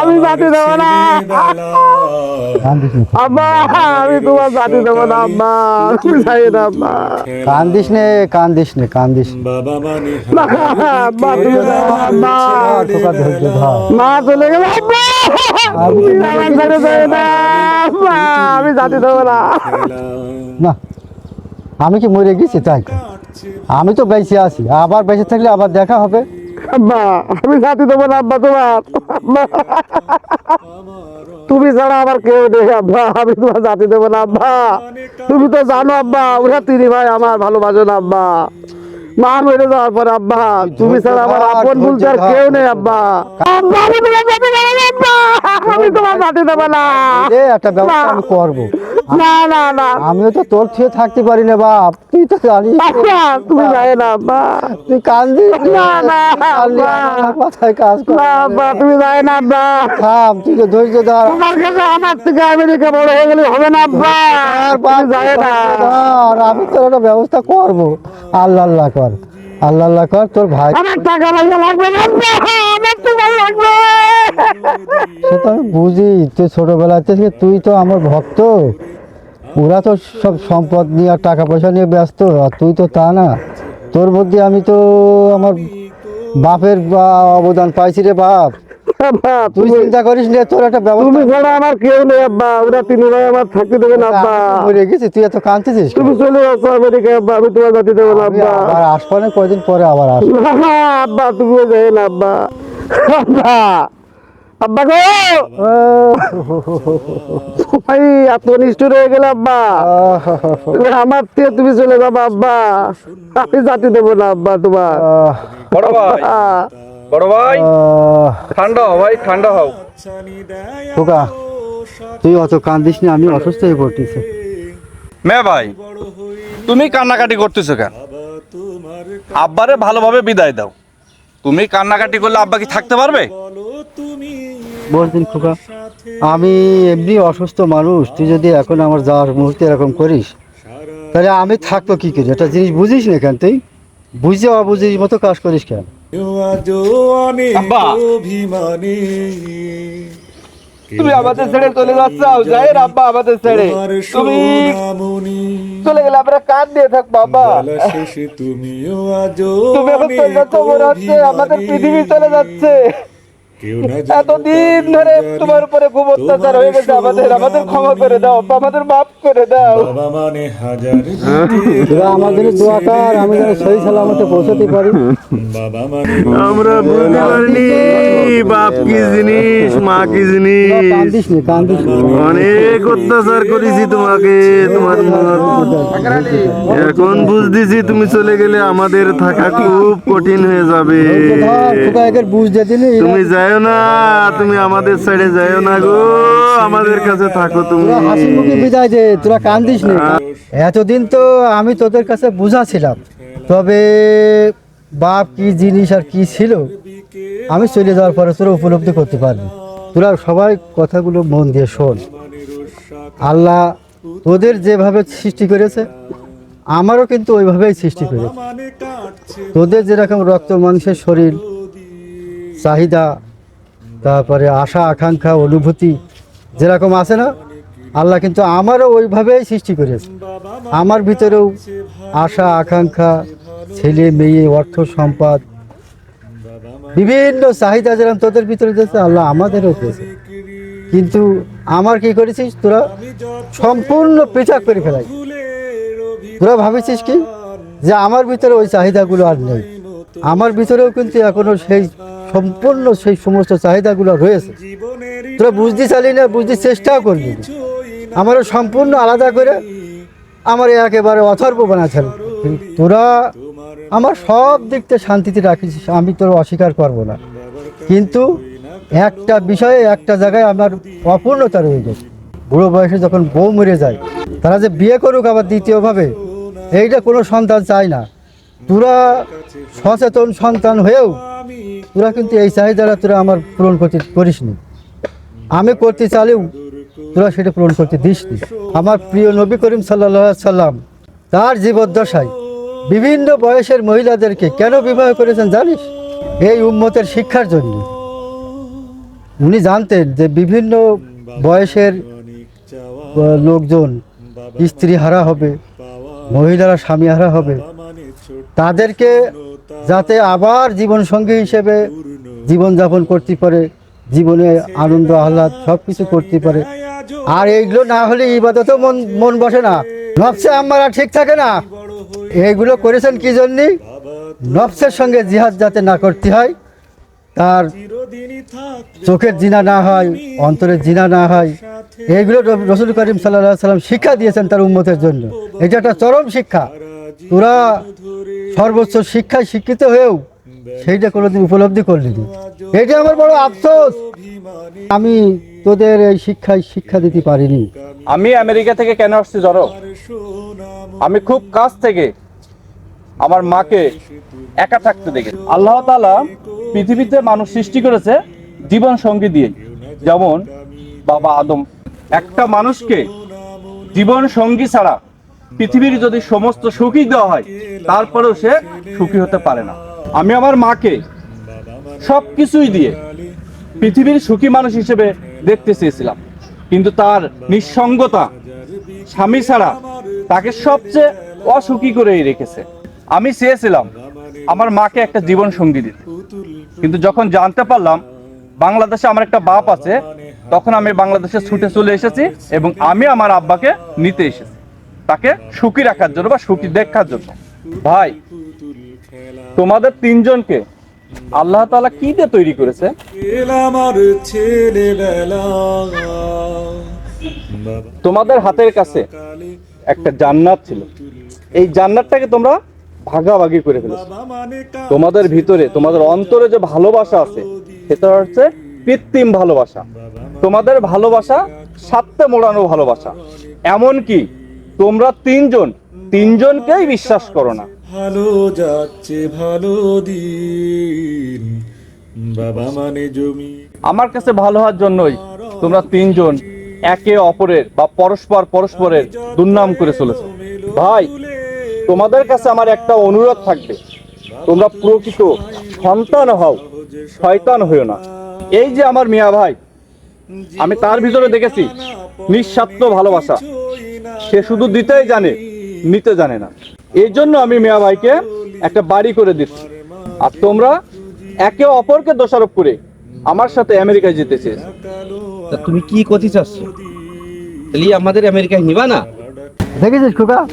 আমি জাতি দেবো না। আব্বা আমি তোমার দেবো না আব্বা। তুমি যাই না আব্বা। কান্দিস নে কান্দিস নে কান্দিস। মা চলে গেল আমি দেবো না। না আমি কি মরে গেছি? তাই। আমি তো বেঁচে আছি। আবার বেঁচে থাকলে আবার দেখা হবে। আব্বা আমি জাতি দেবো না আব্বা তোমার। আব্বা তুমি ছাড়া আমার কেউ নেই আব্বা আমি তোমার জাতি দেবো না আব্বা তুমি তো জানো আব্বা ওরা তিনি ভাই আমার ভালোবাসো না আব্বা মা মরে যাওয়ার পর আব্বা তুমি ছাড়া আমার আপন বলতে আর কেউ নেই আব্বা। আব্বা, আমি তোমার জাতি দেবো না আব্বা। আমি তোমার জাতি দেবো না। এ একটা ব্যবস্থা আমি করব। না না না। আমিও তো তোর থেকে থাকতে পারি না বাপ। তুই তো জানিস। তুমি যাই না আব্বা। তুই না, না, মাথায় কাজ কর না তুমি যাই না আব্বা। থাম তুই তো ধৈর্য ধর। তোমার কাছে আমার থেকে আমেরিকা বড় হয়ে গেলে হবে না আব্বা। আর তুমি যাই না। আমি তোর একটা ব্যবস্থা করব। আল্লাহ আল্লাহ কর। আল্লাহ আল্লাহ কর তোর ভাই আমার টাকা পয়সা লাগবে আমার তো ভাই লাগবে। সে তো আমি বুঝি তুই ছোটবেলা থেকে তুই তো আমার ভক্ত। ওরা তো সব সম্পদ নিয়ে আর টাকা পয়সা নিয়ে ব্যস্ত আর তুই তো তা না। তোর মধ্যে আমি তো আমার বাপের বা- অবদান পাইছি রে বাপ। আব্বা, তুই চিন্তা করিস না তোর একটা ব্যবস্থা তুমি ছাড়া আমার কেউ নেই আব্বা। ওরা তিনি ভাই আমার থাকতে দেবে আব্বা। মরে গেছি তুই এত কাঁদতেছিস তুমি চলে যাচ্ছ আমেরিকা আব্বা। আমি তোমার জাতি দেবো না আব্বা। আবার আসব না কয়দিন পরে আবার আসব। আব্বা তুমিও যাই না আব্বা। আব্বা আব্বা গো! ভাই এত হয়ে গেল আব্বা। তুমি আমার থেকে তুমি চলে যাব আব্বা। আমি জাতি দেবো না আব্বা তোমার। বড় ভাই ঠান্ডা হও ভাই ঠান্ডা হও। খোকা তুই অত কান্দিস না আমি অসুস্থ হয়ে পড়তেছি। মে ভাই তুমি কান্নাকাটি করতেছো কেন? আব্বারে ভালোভাবে বিদায় দাও। তুমি কান্নাকাটি করলে আব্বা কি থাকতে পারবে? বলছেন খোকা আমি এমনি অসুস্থ মানুষ তুই যদি এখন আমার যাওয়ার মুহূর্তে এরকম করিস তাহলে আমি থাকব কি করে? একটা জিনিস বুঝিস না কেন তুই? বুঝে অবুঝিস মতো কাজ করিস কেন? অভিমানী। তুমি আমাদের ছেড়ে চলে যাচ্ছ জাহের আব্বা আমাদের ছেড়ে। তুমি চলে গেলে আমরা কান দিয়ে থাকব আব্বা। তুমি চলে যাচ্ছ আমাদের পৃথিবী চলে যাচ্ছে। এতদিন ধরে তোমার উপরে খুব অত্যাচার হয়ে গেছে আমাদের আমাদের ক্ষমা করে দাও আমাদের মাফ করে দাও। বাবা মানে হাজার তোরা আমাদের দোয়া কর আমি যেন সহি সালামতে পৌঁছাতে পারি। মানে আমরা বুঝতে পারিনি বাপ কি জিনিস মা কি জিনিস? তোরা কান্দিস নি কান্দিস নি। অনেক অত্যাচার করেছি তোমাকে তোমার এখন বুঝতেছি তুমি চলে গেলে আমাদের থাকা খুব কঠিন হয়ে যাবে। ধর, খোকা যাইও না, তুমি আমাদের সাইডে যাইও না গো। আমাদের কাছে থাকো তুমি। হাসি মুখে বিদায় দে, তোরা কান্দিস নি। এতদিন তো আমি তোদের কাছে বুঝাছিলাম তবে বাপ কি জিনিস আর কি ছিল, আমি চলে যাওয়ার পরে তোরা উপলব্ধি করতে পারবি। তোরা সবাই কথাগুলো মন দিয়ে শোন। আল্লাহ তোদের যেভাবে সৃষ্টি করেছে, আমারও কিন্তু ওইভাবেই সৃষ্টি করেছে। তোদের যেরকম রক্ত, মানুষের শরীর, চাহিদা তারপরে আশা, আকাঙ্ক্ষা, অনুভূতি যেরকম আছে না, আল্লাহ কিন্তু আমারও ওইভাবেই সৃষ্টি করেছে। আমার ভিতরেও আশা, আকাঙ্ক্ষা, ছেলে, মেয়ে, অর্থ সম্পদ, বিভিন্ন চাহিদা যেরকম তোদের ভিতরে দিয়েছে আল্লাহ আমাদেরও দিয়েছে। কিন্তু আমার কি করেছিস? তোরা সম্পূর্ণ পৃথক করে ফেলাই। তোরা ভাবেছিস কি? যে আমার ভিতরে ওই চাহিদাগুলো আর নেই। আমার ভিতরেও কিন্তু এখনও সেই সম্পূর্ণ সেই সমস্ত চাহিদাগুলো রয়েছে। তোরা বুঝতে চালি না, বুঝতে চেষ্টাও করবি আমারও সম্পূর্ণ আলাদা করে আমার একেবারে অথর্ব বানাচ্ছেন। তোরা আমার সব দিক থেকে শান্তিতে রাখিস, আমি তোর অস্বীকার করব না। কিন্তু একটা বিষয়ে, একটা জায়গায় আমার অপূর্ণতা রয়ে গেছে। বুড়ো বয়সে যখন বউ মরে যায়, তারা যে বিয়ে করুক আবার দ্বিতীয়ভাবে, এইটা কোনো সন্তান চায় না। তোরা সচেতন সন্তান হয়েও তোরা কিন্তু এই চাহিদাটা তোরা আমার পূরণ করতে করিসনি। আমি করতে চাইলেও তোরা সেটা পূরণ করতে দিসনি। আমার প্রিয় নবী করিম সাল্লাহ সাল্লাম তার জীবদ্দশায় বিভিন্ন বয়সের মহিলাদেরকে কেন বিবাহ করেছেন জানিস? এই উম্মতের শিক্ষার জন্য। উনি জানতেন যে বিভিন্ন বয়সের লোকজন স্ত্রী হারা হবে, মহিলারা স্বামী হারা হবে। তাদেরকে যাতে আবার জীবন সঙ্গী হিসেবে জীবনযাপন করতে পারে, জীবনে আনন্দ, আহ্লাদ সব কিছু করতে পারে। আর এইগুলো না হলে ইবাদতেও মন মন বসে না। নফসে আমারা ঠিক থাকে না। এইগুলো করেছেন কি জন্যে? নফসের সঙ্গে জিহাদ যাতে না করতে হয়, তার চোখের জিনা না হয়, অন্তরের জিনা না হয়, এইগুলো রসুল করিম সাল্লাহ সাল্লাম শিক্ষা দিয়েছেন তার উন্মতের জন্য। এটা একটা চরম শিক্ষা। তোরা সর্বোচ্চ শিক্ষায় শিক্ষিত হয়েও সেইটা কোনোদিন উপলব্ধি করলি এটা আমার বড় আফসোস। আমি তোদের এই শিক্ষায় শিক্ষা দিতে পারিনি। আমি আমেরিকা থেকে কেন আসছি ধরো আমি খুব কাছ থেকে আমার মাকে একা থাকতে দেখে আল্লাহ তালা পৃথিবীতে মানুষ সৃষ্টি করেছে জীবন সঙ্গী দিয়ে। যেমন বাবা আদম। একটা মানুষকে জীবন সঙ্গী ছাড়া পৃথিবীর যদি সমস্ত সুখী দেওয়া হয়, তারপরেও সে সুখী হতে পারে না। আমি আমার মাকে সব কিছুই দিয়ে পৃথিবীর সুখী মানুষ হিসেবে দেখতে চেয়েছিলাম। কিন্তু তার নিঃসঙ্গতা স্বামী ছাড়া তাকে সবচেয়ে অসুখী করেই রেখেছে। আমি চেয়েছিলাম আমার মাকে একটা জীবন সঙ্গী দিতে। কিন্তু যখন জানতে পারলাম বাংলাদেশে আমার একটা বাপ আছে, তখন আমি বাংলাদেশে ছুটে চলে এসেছি এবং আমি আমার আব্বাকে নিতে এসেছি। তাকে সুখী রাখার জন্য বা সুখী দেখার জন্য। ভাই, তোমাদের তিনজনকে আল্লাহ তাআলা কি দিয়ে তৈরি করেছে? তোমাদের হাতের কাছে একটা জান্নাত ছিল। এই জান্নাতটাকে তোমরা ভাগাভাগি করে ফেলেছো। তোমাদের ভিতরে, তোমাদের অন্তরে যে ভালোবাসা আছে, সেটা হচ্ছে কৃত্রিম ভালোবাসা। তোমাদের ভালোবাসা সাথে মোড়ানো ভালোবাসা। এমন কি তোমরা তিনজন তিনজনকেই বিশ্বাস করো না। ভালো যাচ্ছে ভালো দিন। বাবা মানে জমি। আমার কাছে ভালো হওয়ার জন্যই তোমরা তিনজন একে অপরের বা পরস্পর পরস্পরের দুর্নাম করে চলেছো। ভাই তোমাদের কাছে আমার একটা অনুরোধ থাকবে। তোমরা প্রকৃত সন্তান হও শয়তান হইও না। এই যে আমার মিয়া ভাই আমি তার ভিতরে দেখেছি নিঃস্বার্থ ভালোবাসা। সে শুধু দিতেই জানে নিতে জানে না। এই জন্য আমি মিয়া ভাইকে একটা বাড়ি করে দিচ্ছি। আর তোমরা একে অপরকে দোষারোপ করে আমার সাথে আমেরিকায় যেতে চেয়েছো। তা তুমি কি করতে চাচ্ছ তাহলে আমাদের আমেরিকায় নিবা না? দেখেছিস খোকা?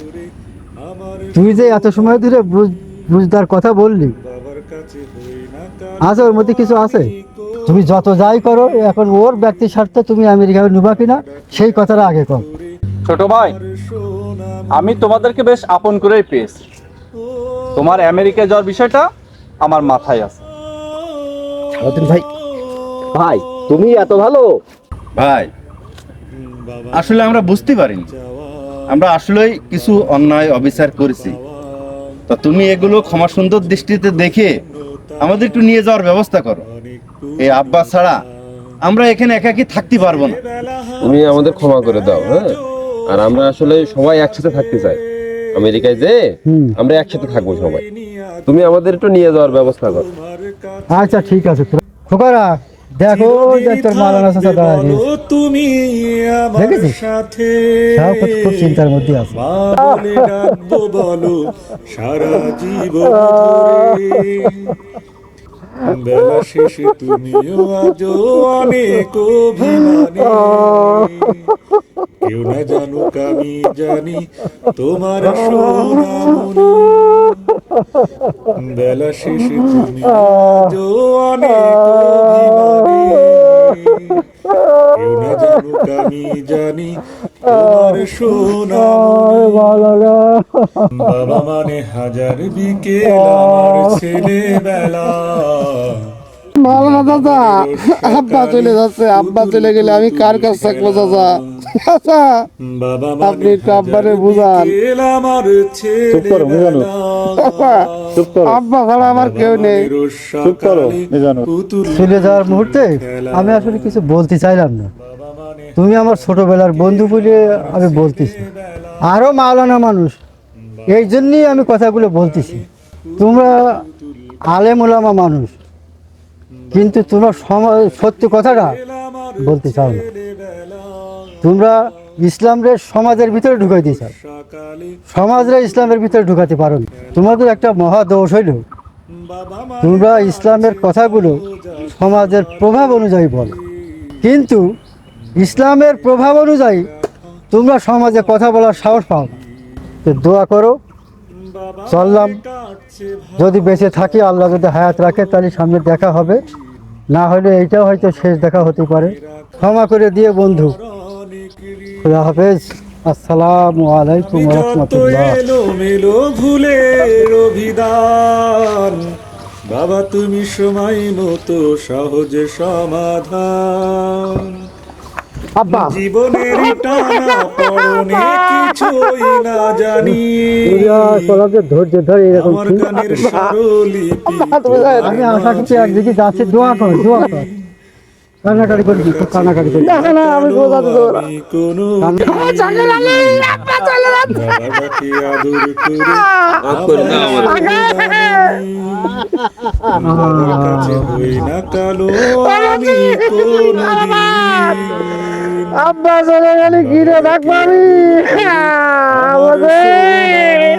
তুই যে এত সময় ধরে বুঝ- বুঝদার কথা বললি। আছে ওর মধ্যে কিছু আছে? তুমি যত যাই করো এখন ওর ব্যক্তি স্বার্থে তুমি আমেরিকায় নিবা কিনা সেই কথাটা আগে কর। ছোট ভাই আমি তোমাদেরকে বেশ আপন করেই পেয়েছি। তোমার আমেরিকা যাওয়ার বিষয়টা আমার মাথায় আছে। রতন ভাই ভাই তুমি এত ভালো। ভাই আসলে আমরা বুঝতে পারিনি। আমরা আসলেই কিছু অন্যায় অবিচার করেছি। তা তুমি এগুলো ক্ষমা সুন্দর দৃষ্টিতে দেখে আমাদের একটু নিয়ে যাওয়ার ব্যবস্থা করো। এই আব্বা ছাড়া আমরা এখানে একাকি থাকতে পারব না। তুমি আমাদের ক্ষমা করে দাও হ্যাঁ? আর আমরা আসলে সবাই একসাথে থাকতে চাই। আমেরিকায় যে আমরা একসাথে থাকব সবাই। তুমি আমাদের একটু নিয়ে যাওয়ার ব্যবস্থা করো। আচ্ছা ঠিক আছে। খোকারা দেখো তোর মালানা চাচা তুমি দেখেছিস? খুব চিন্তার মধ্যে আছে। বলে সারা জীবন ধরে। বেলা শেষে তুমিও আজ অনেক কেউ না জানুক আমি জানি তোমার সোনা বেলা শেষে তুমি আজ অনেক অভিমানী। জানি বাবা মানে হাজার ছেলেবেলা। দাদা, আব্বা চলে যাচ্ছে, আব্বা চলে গেলে আমি কার কাছে থাকব বাবা আপনি একটু আব্বারে বুঝান। বিকেল আমার ছেলেবেলা আব্বা ছাড়া আমার কেউ নেই। চুপ করো যাওয়ার মুহূর্তে আমি আসলে কিছু বলতে চাইলাম না। তুমি আমার ছোটবেলার বন্ধু বলে আমি বলতেছি। আরও মাওলানা মানুষ। এই জন্যই আমি কথাগুলো বলতেছি। তোমরা আলেম ওলামা মানুষ। কিন্তু তোমরা সমাজ সত্য কথাটা বলতে চাও না। তোমরা ইসলামরে সমাজের ভিতরে ঢুকাই দিয়েছ। সমাজরা ইসলামের ভিতরে ঢুকাতে পারো তোমাদের একটা মহা দোষ হইল। তোমরা ইসলামের কথাগুলো সমাজের প্রভাব অনুযায়ী বলো। কিন্তু ইসলামের প্রভাব অনুযায়ী তোমরা সমাজে কথা বলার সাহস পাও না। দোয়া করো। চললাম। যদি বেঁচে থাকি, আল্লাহ যদি হায়াত রাখে, তাহলে সামনে দেখা হবে। না হলে এইটাও হয়তো শেষ দেখা হতে পারে। ক্ষমা করে দিয়ে বন্ধু। খুদা হাফেজ। আসসালামু আলাইকুম রহমতুল্লাহ। এলো মেলো ভুলের অভিধান বাবা তুমি সময় মতো সহজে সমাধান। আব্বা। জীবনের টানা কিছুই না জানি। ধৈর্য ধরে এরকম আমার গানের স্বরলিপি আমি আশা করছি একদিকে যাচ্ছি দোয়া কর দোয়া কর। কান্নাকাটি করবি খুব কান্নাকাটি করবি না। না আমি বোঝাতে দেবো না। আব্বা চলে গেলে ঘিরে থাকব আমি আমাদের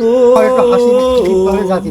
ও আর একটু হাসি মিষ্টি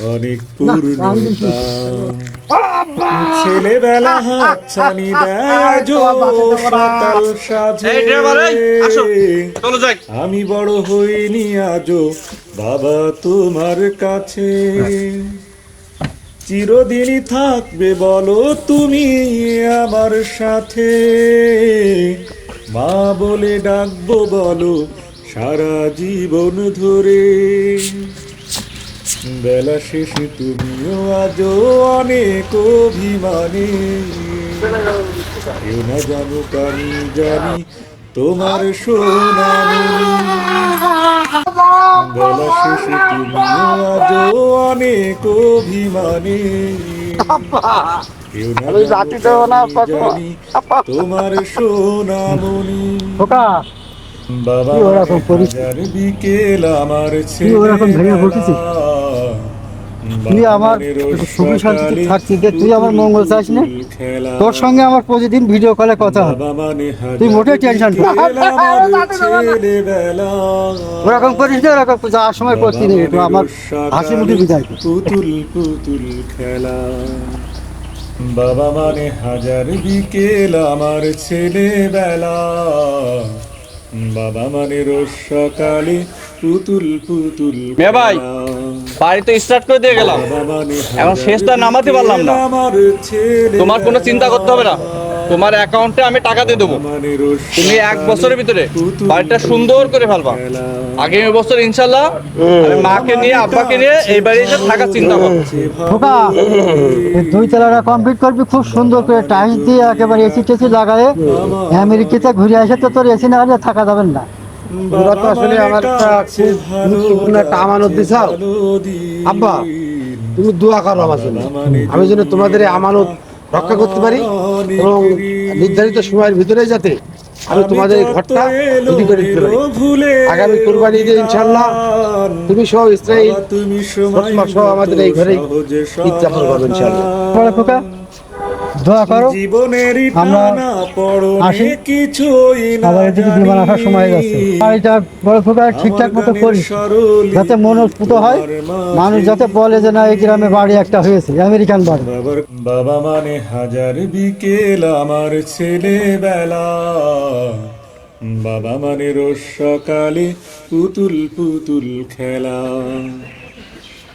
অনেক ছেলেবেলা সাজে। আমি বড় হইনি আজও বাবা তোমার কাছে। চিরদিনই থাকবে বলো তুমি আমার সাথে। মা বলে ডাকবো বলো সারা জীবন ধরে। বেলা শেষে তুমিও আজও অনেক অভিমানে। কেউ না জানুক আমি জানি তোমার সোনামণি। বেলা শেষে তুমিও আজও অনেক অভিমানে। জানি তোমার সোনামণি। বাবা বিকেল আমার পড়তেছিস? তুই আমার সুখী শান্তিতে থাকছিস যে তুই আমার মঙ্গল চাস না। তোর সঙ্গে আমার প্রতিদিন ভিডিও কলে কথা হয় তুই মোটেই টেনশন করিস না। ওরকম করিস না ওরকম যাওয়ার সময় করছি না একটু আমার হাসি মুখে বিদায় পুতুল পুতুল খেলা। বাবা মানে হাজার বিকেল আমার ছেলেবেলা। বাবা মানে রোজ সকালে পুতুল পুতুল ভাই। বাড়ি তো স্টার্ট করে দিয়ে গেলাম। এখন শেষটা নামাতে পারলাম না। তোমার কোনো চিন্তা করতে হবে না। তোমার অ্যাকাউন্টে আমি টাকা দিয়ে দেবো। তুমি এক বছরের ভিতরে বাড়িটা সুন্দর করে ফেলবা। আগামী বছর ইনশাল্লাহ মাকে নিয়ে, আব্বাকে নিয়ে এই বাড়িতে থাকার চিন্তা করব খোকা দুই তলাটা কমপ্লিট করবি, খুব সুন্দর করে টাইলস দিয়ে একেবারে এসি টেসি লাগায়ে আমেরিকাতে ঘুরে আসে তো তোর এসি না থাকা যাবেন না। তোমরা তো আসলে আমার একটা খুব গুরুত্বপূর্ণ একটা আমানত দিছাও? আব্বা তুমি দোয়া করো আমার জন্য। আমি যেন তোমাদের এই আমানত রক্ষা করতে পারি এবং নির্ধারিত সময়ের ভিতরে যাতে আমি তোমাদের এই ঘরটা তৈরি করে দিতে পারি। আগামী কোরবানি ঈদে ইনশাআল্লাহ তুমি সহ ইসরায়েল তুমি সহ আমাদের এই ঘরে ঈদ যাপন করব ইনশাআল্লাহ। বড় খোকা। দোয়া করো। আমরা আসি। আবার এদিকে বিমান আসার সময় যাচ্ছে বাড়িটা বড় ঠিকঠাক মতো করিস যাতে মনোস্ফুত হয়। মানুষ যাতে বলে যে না এই গ্রামে বাড়ি একটা হয়েছে আমেরিকান বাড়ি। বাবা মানে হাজার বিকেল আমার ছেলেবেলা। বাবা মানে রোজ সকালে পুতুল পুতুল খেলা।